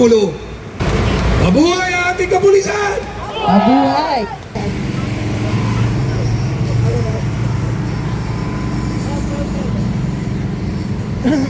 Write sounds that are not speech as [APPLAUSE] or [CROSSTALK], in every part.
manggulo. Mabuhay ang ating kapulisan! Mabuhay! Lagi [LAUGHS]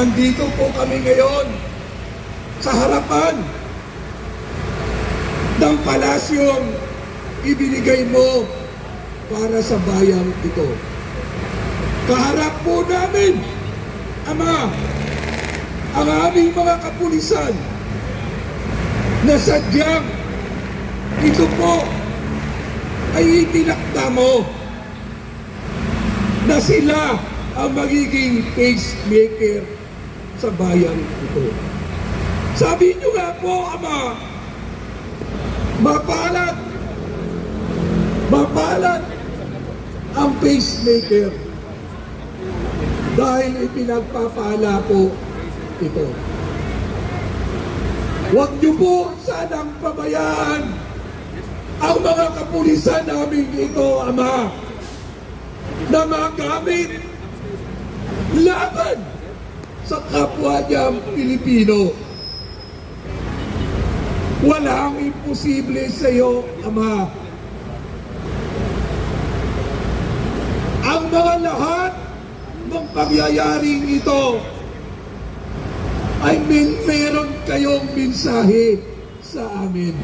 nandito po kami ngayon sa harapan ng palasyong ibinigay mo para sa bayang ito. Kaharap po namin, Ama, ang aming mga kapulisan na sadyang ito po ay itinakda mo na sila ang magiging pacemaker sa bayan ito. Sabi niyo nga po, Ama, mapalat, mapalat ang pacemaker dahil ipinagpapala po ito. Huwag niyo po sanang pabayaan ang mga kapulisan namin ito, Ama, na magamit laban sa kapwa niyang Pilipino. Walang imposible sa iyo, Ama. Ang mga lahat ng pangyayaring ito ay may meron kayong mensahe sa amin.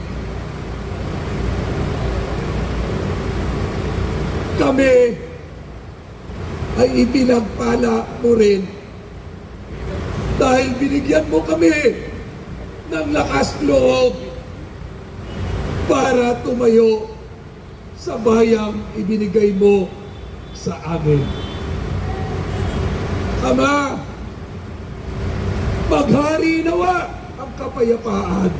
Kami ay ipinagpala mo rin dahil binigyan mo kami ng lakas loob para tumayo sa bayang ibinigay mo sa amin. Ama, maghari nawa ang kapayapaan.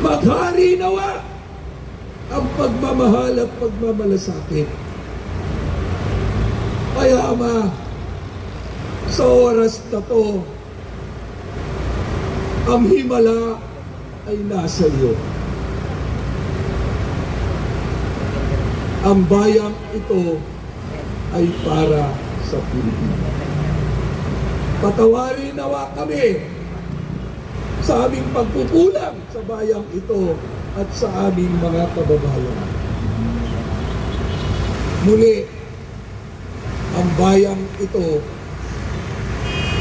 Maghari nawa ang pagmamahal at pagmamalasakit. Kaya Ama, sa oras na to, ang himala ay nasa iyo. Ang bayang ito ay para sa Pilipinas. Patawarin nawa kami sa aming pagkukulang sa bayang ito at sa aming mga kababayan. Muli, ang bayang ito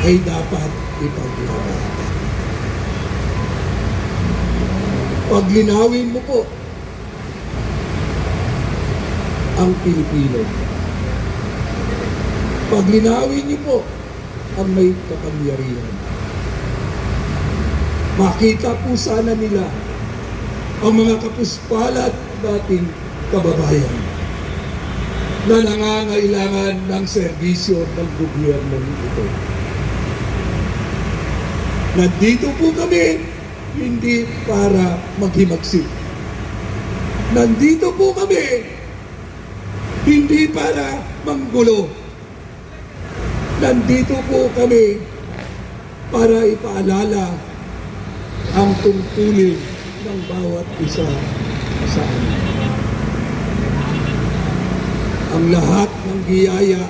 ay dapat ipaglaban. Paglinawin mo po ang Pilipino. Paglinawin niyo po ang may kapangyarihan. Makita po sana nila ang mga kapuspalat nating kababayan na nangangailangan ng serbisyo ng gobyerno ito. Nandito po kami hindi para maghimagsik. Nandito po kami hindi para manggulo. Nandito po kami para ipaalala ang tungkulin ng bawat isa sa amin. Ang lahat ng biyaya,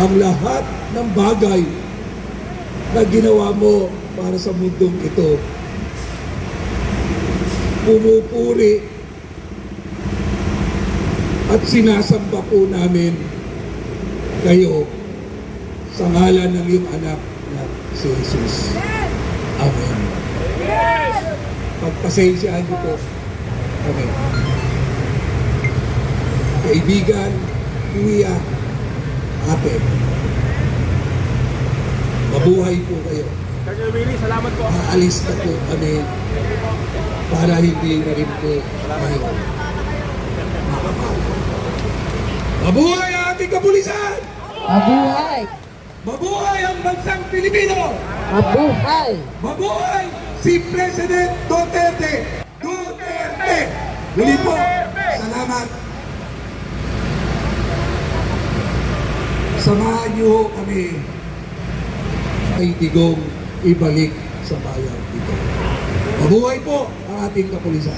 ang lahat ng bagay na ginawa mo para sa mundong ito, pumupuri at sinasamba po namin kayo sa ngalan ng iyong anak na si Jesus. Amen. Pagpasensyaan niyo po kami. Kaibigan, kuya, ate. Mabuhay po kayo. Colonel Willie, salamat po. Aalis na po kami para hindi na rin po kayo makapagod. Mabuhay ang ating kapulisan! Mabuhay! Mabuhay ang bansang Pilipino! Mabuhay! Mabuhay si President Duterte! Duterte! Muli po, salamat. Samahan niyo kami ay tigong ibalik sa bayan ito. Mabuhay po ang ating kapulisan.